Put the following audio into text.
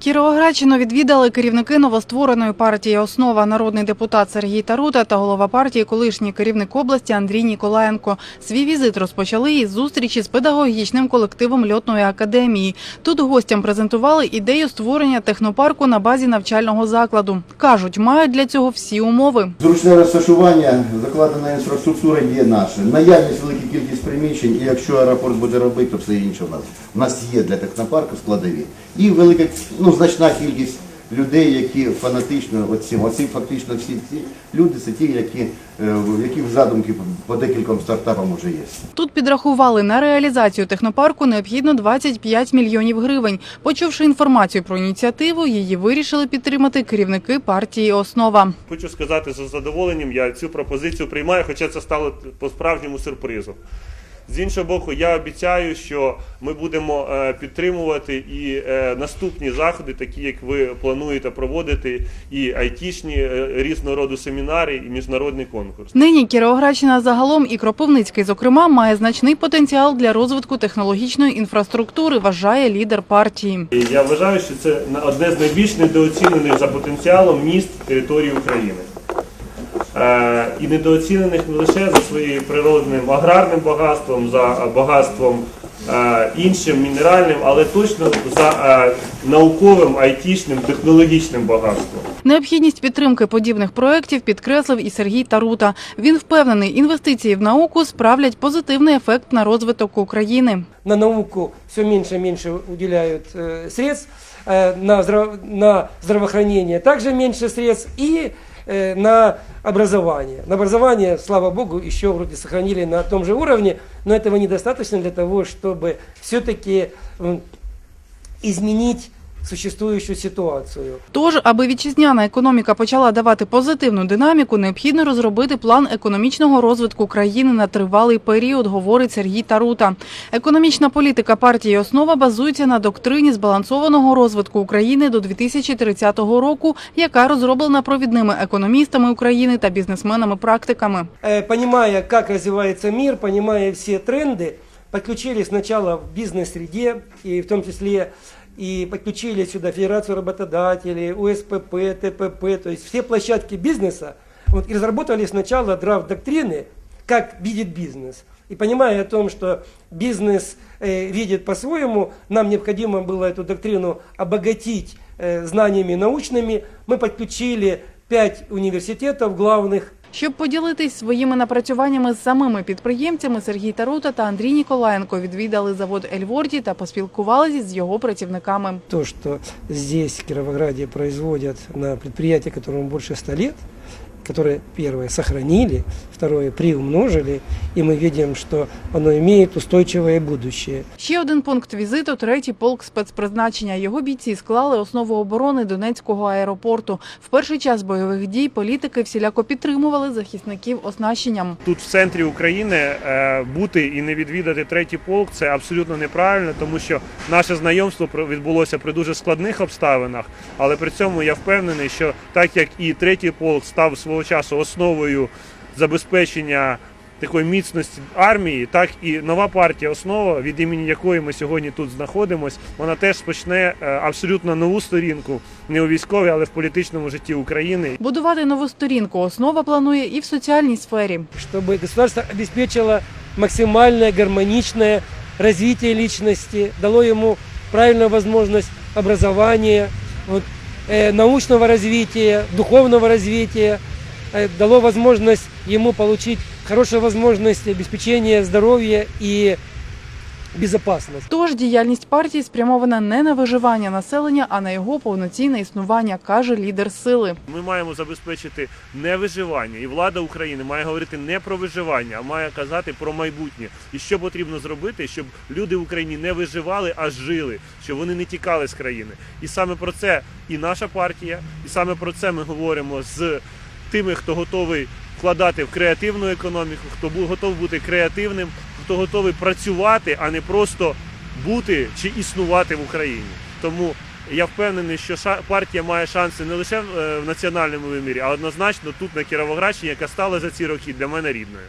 Кіровоградщину відвідали керівники новоствореної партії «Основа» народний депутат Сергій Тарута та голова партії колишній керівник області Андрій Ніколаєнко. Свій візит розпочали із зустрічі з педагогічним колективом льотної академії. Тут гостям презентували ідею створення технопарку на базі навчального закладу. Кажуть, мають для цього всі умови. Зручне розташування, закладена інфраструктура є наша. Наявність велика кількість приміщень, і якщо аеропорт буде робити, то все інше в нас. У нас є для технопарку складові. І велика, ну, значна кількість людей, які фанатично оцім. Оці фактично всі ці люди це ті, які, е, в яких задумки по декільком стартапам вже є. Тут підрахували на реалізацію технопарку необхідно 25 мільйонів гривень. Почувши інформацію про ініціативу, її вирішили підтримати керівники партії «Основа». Хочу сказати з задоволенням, я цю пропозицію приймаю, хоча це стало по-справжньому сюрпризом. З іншого боку, я обіцяю, що ми будемо е, підтримувати і е, наступні заходи, такі як ви плануєте проводити, і айтішні е, різного роду семінари, і міжнародний конкурс. Нині Кіровоградщина загалом і Кропивницький, зокрема, має значний потенціал для розвитку технологічної інфраструктури, вважає лідер партії. Я вважаю, що це одне з найбільш недооцінених за потенціалом міст території України. Е, і недооцінених не лише за своїм природним аграрним багатством, за багатством е, іншим мінеральним, але точно за е, науковим, айтішним, технологічним багатством. Необхідність підтримки подібних проєктів підкреслив і Сергій Тарута. Він впевнений, інвестиції в науку справлять позитивний ефект на розвиток України. на науку все меньше и меньше уделяют э, средств, на, здраво- на здравоохранение также меньше средств и э, на образование. На образование, слава богу, еще вроде сохранили на том же уровне, но этого недостаточно для того, чтобы все-таки изменить существующую ситуацию. Тож, аби вітчизняна економіка почала давати позитивну динаміку, необхідно розробити план економічного розвитку країни на тривалий період, говорить Сергій Тарута. Економічна політика партії «Основа» базується на доктрині збалансованого розвитку України до 2030 року, яка розроблена провідними економістами України та бізнесменами-практиками. Э, понимая, как развивается мир, понимая все тренды, подключили сначала в бизнес-среде, и в том числе и подключили сюда Федерацию работодателей, УСПП, ТПП, то есть все площадки бизнеса, вот, и разработали сначала драфт доктрины, как видит бизнес. И понимая о том, что бизнес э, видит по-своему, нам необходимо было эту доктрину обогатить э, знаниями научными. Мы подключили пять университетов главных Щоб поділитись своїми напрацюваннями з самими підприємцями, Сергій Тарута та Андрій Ніколаєнко відвідали завод Ельворді та поспілкувалися з його працівниками. то, що здесь, в Кіровограді производять на підприємстві, якому більше 100 лет, которые, первое, сохранили, второе, приумножили, и мы видим, что оно имеет устойчивое будущее. Ще один пункт візиту третій полк спецпризначення. Його бійці склали основу оборони Донецького аеропорту. В перший час бойових дій політики всіляко підтримували захисників оснащенням. Тут в центрі України е, бути і не відвідати третій полк це абсолютно неправильно, тому що наше знайомство про- відбулося при дуже складних обставинах. Але при цьому я впевнений, що так як і третій полк став свого часу основою забезпечення такої міцності армії, так і нова партія основа, від імені якої ми сьогодні тут знаходимось, вона теж почне е, абсолютно нову сторінку не у військовій, але в політичному житті України. Будувати нову сторінку основа планує і в соціальній сфері. чтобы государство обеспечило максимальное гармоничное развитие личности, дало ему правильную возможность образования, вот, э, научного развития, духовного развития, э, дало возможность ему получить хорошую возможность обеспечения здоровья и безопасности. Тож діяльність партії спрямована не на виживання населення, а на його повноцінне існування, каже лідер сили. Ми маємо забезпечити не виживання, і влада України має говорити не про виживання, а має казати про майбутнє. І що потрібно зробити, щоб люди в Україні не виживали, а жили, щоб вони не тікали з країни. І саме про це і наша партія, і саме про це ми говоримо з тими, хто готовий вкладати в креативну економіку, хто готовий бути креативним, хто готовий працювати, а не просто бути чи існувати в Україні. Тому я впевнений, що партія має шанси не лише в е, в національному вимірі, а однозначно тут на Кіровоградщині, яка стала за ці роки для мене рідною.